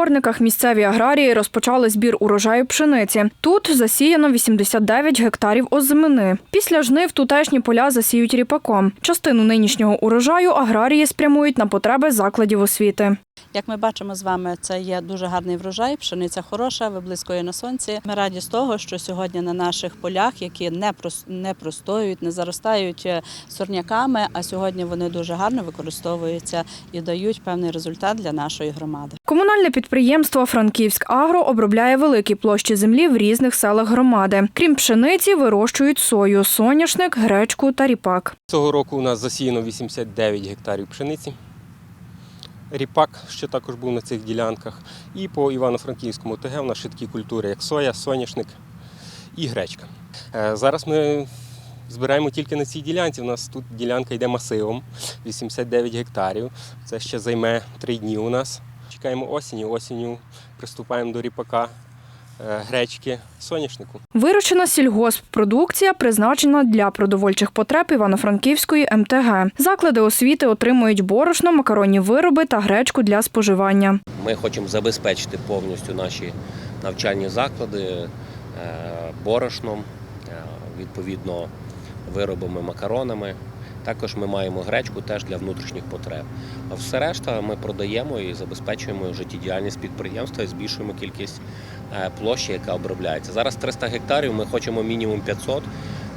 Горниках місцеві аграрії розпочали збір урожаю пшениці. Тут засіяно 89 гектарів озимини. Після жнив тутешні поля засіють ріпаком. Частину нинішнього урожаю аграрії спрямують на потреби закладів освіти. Як ми бачимо з вами, це є дуже гарний врожай, пшениця хороша, виблискує на сонці. Ми раді з того, що сьогодні на наших полях, які не прос- не простоюють, не заростають е, сорняками, а сьогодні вони дуже гарно використовуються і дають певний результат для нашої громади. Комунальне підприємство Франківськ Агро обробляє великі площі землі в різних селах громади. Крім пшениці, вирощують сою, соняшник, гречку та ріпак. Цього року у нас засіяно 89 гектарів пшениці. Ріпак ще також був на цих ділянках. І по Івано-Франківському ТГ у нас ще такі культури, як соя, соняшник і гречка. Е, Зараз ми збираємо тільки на цій ділянці. У нас тут ділянка йде масивом 89 гектарів. Це ще займе 3 дні у нас. Чекаємо осінь, Осінню приступаємо до ріпака, гречки, соняшнику. Вирощена сільгосппродукція призначена для продовольчих потреб Івано-Франківської МТГ. Заклади освіти отримують борошно, макаронні вироби та гречку для споживання. Ми хочемо забезпечити повністю наші навчальні заклади е, борошном, е, відповідно виробами макаронами. Також ми маємо гречку теж для внутрішніх потреб. А все решта ми продаємо і забезпечуємо життєдіяльність підприємства і збільшуємо кількість е, площі, яка обробляється. Зараз 300 гектарів, ми хочемо мінімум 500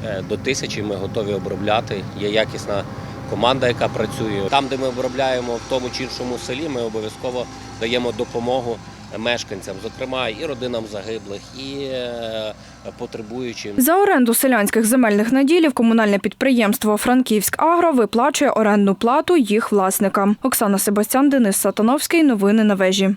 е, до 1000 ми готові обробляти. Є якісна команда, яка працює. Там, де ми обробляємо в тому чи іншому селі, ми обов'язково даємо допомогу мешканцям, зокрема і родинам загиблих, і е, потребуючим. За оренду селянських земельних наділів комунальне підприємство Франківськ Агро виплачує орендну плату їх власникам. Оксана Себастян, Денис Сатановський. Новини на вежі.